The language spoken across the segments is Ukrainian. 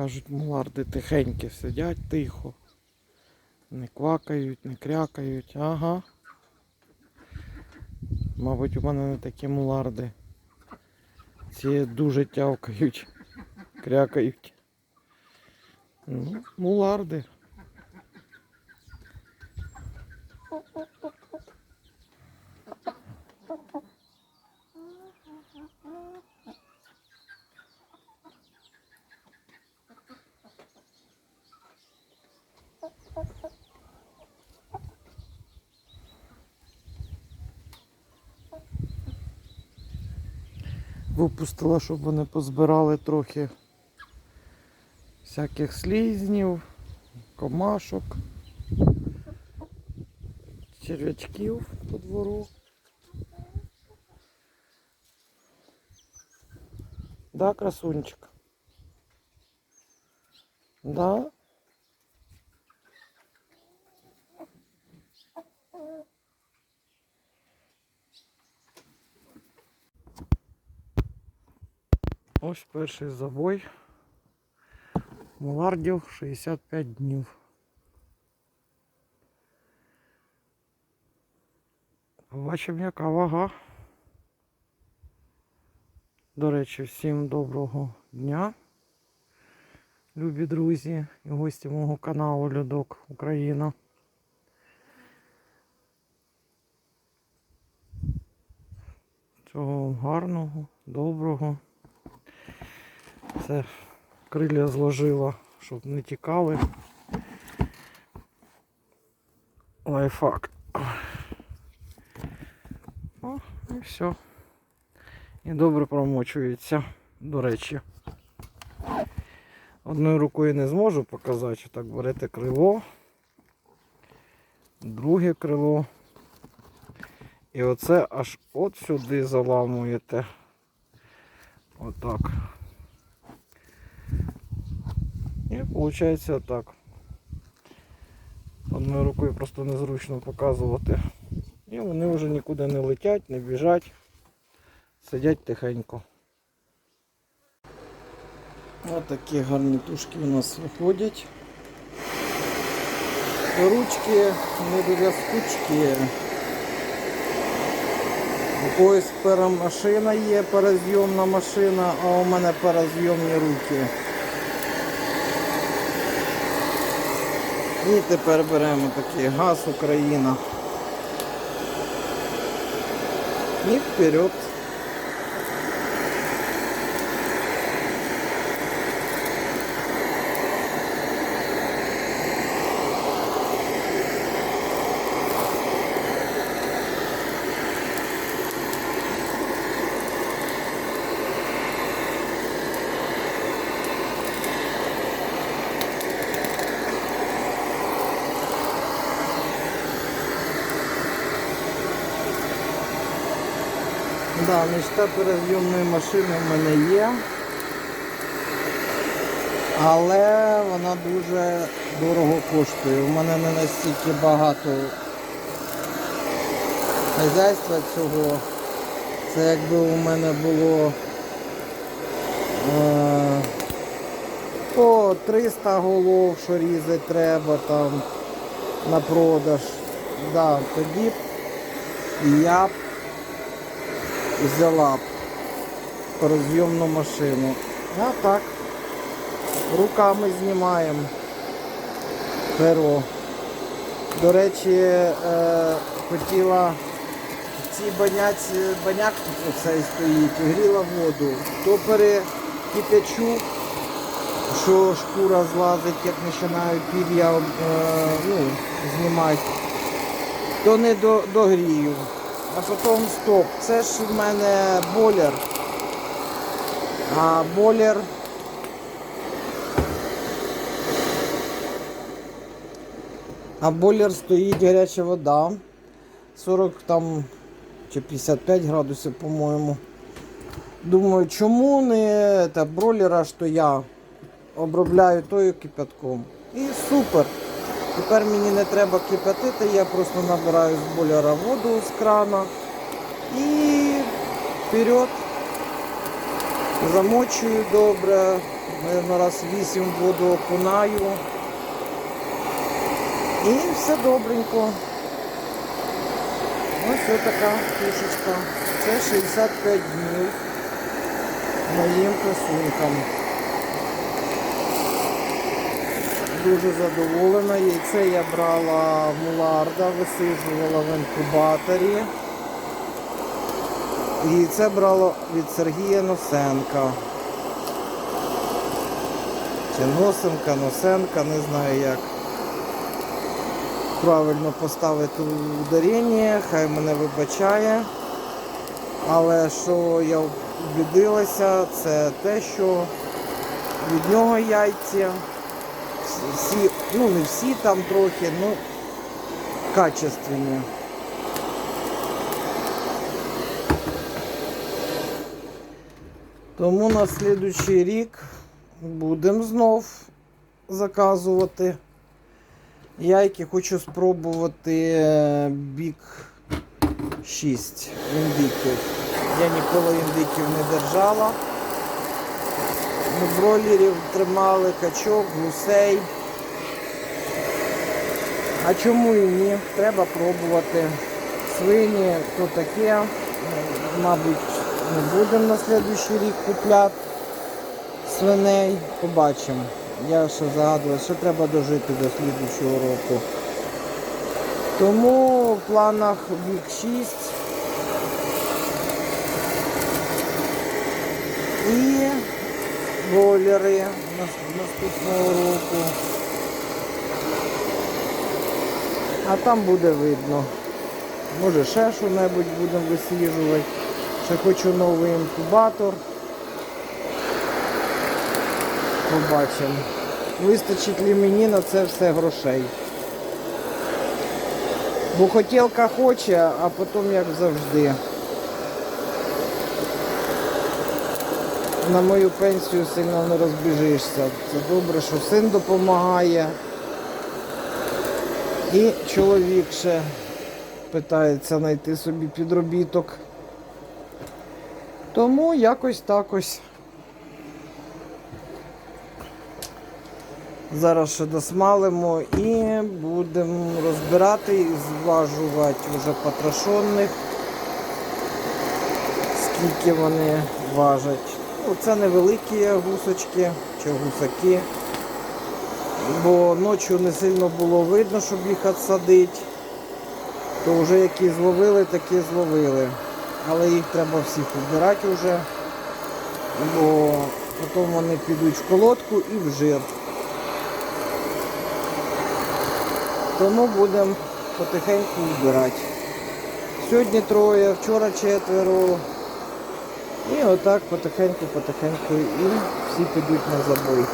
Кажуть, муларди тихенькі сидять тихо. Не квакають, не крякають. Ага. Мабуть, у мене не такі муларди. Ці дуже тявкають, крякають. Ну, муларди. Випустила, щоб вони позбирали трохи всяких слізнів, комашок, черв'ячків по двору. Да, красунчик? Да? Ось перший забой. Мулардів 65 днів. Побачимо, яка вага. До речі, всім доброго дня. Любі друзі і гості мого каналу Людок Україна. Цього гарного, доброго. Це крилля зложила, щоб не тікали. Лайфхак. О, і все. І добре промочується, до речі. Одною рукою не зможу показати, що так берете крило, друге крило. І оце аж от сюди заламуєте. Отак. І виходить отак. Одною рукою просто незручно показувати. І вони вже нікуди не летять, не біжать, сидять тихенько. Ось такі гарні тушки у нас виходять. Ручки не біля скучки. У когось перемашина є, перезйомна машина, а у мене перезйомні руки. І тепер беремо такий газ Україна. І вперед. Да, мечта перезйомної машини в мене є. Але вона дуже дорого коштує. У мене не настільки багато хазяйства цього. Це якби у мене було е, по 300 голов, що різати треба там на продаж. Да, тоді я взяла розйомну машину. А так, руками знімаємо перо. До речі, е, хотіла в цій баняці, баняк тут оцей стоїть, гріла воду, то перекипячу, що шкура злазить, як починаю пір'я е, ну, знімати, то не до, догрію. А потім стоп. Це ж в мене бойлер. А бойлер. А бойлер стоїть гаряча вода. 40 там чи 55 градусів, по-моєму. Думаю, чому не та бройлера, що я обробляю тою кипятком. І супер. Тепер мені не треба кипятити, я просто набираю з бойлера воду з крана І вперед. Замочую добре. Наверно, раз вісім в воду окунаю. І все добренько. Ось така тушечка. Це 65 днів моїм красунькам. Дуже задоволена. Яйце я брала в муларда, висиджувала в інкубаторі. І це брала від Сергія Носенка. Чи Носенка, Носенка, не знаю як правильно поставити ударення, хай мене вибачає. Але що я убідилася, це те, що від нього яйця, всі, ну не всі там трохи, ну качественні. Тому на слідуючий рік будемо знов заказувати. Яйки хочу спробувати е, бік 6 індиків. Я ніколи індиків не держала. Бройлерів тримали качок, гусей. А чому і ні? Треба пробувати. Свині то таке. Мабуть, не будемо на слідуючий рік купляти свиней. Побачимо. Я ще загадую, що треба дожити до слідчого року. Тому в планах вік 6. І бойлери нас- наступного року. А там буде видно. Може ще що-небудь будемо висіжувати. Ще хочу новий інкубатор. Побачимо. Вистачить ли мені на це все грошей. Бо хотілка хоче, а потім як завжди. На мою пенсію сильно не розбіжишся. Це добре, що син допомагає. І чоловік ще питається знайти собі підробіток. Тому якось так ось. Зараз ще досмалимо і будемо розбирати і зважувати вже потрошонних, скільки вони важать. Ну, це невеликі гусочки чи гусаки, бо ночі не сильно було видно, щоб їх відсадити. То вже які зловили, такі зловили. Але їх треба всіх вбирати вже, бо потім вони підуть в колодку і в жир. Тому будемо потихеньку вбирати. Сьогодні троє, вчора четверо. І отак потихеньку-потихеньку і всі підуть на забой.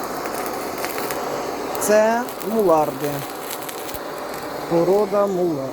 Це муларди. Порода мулард.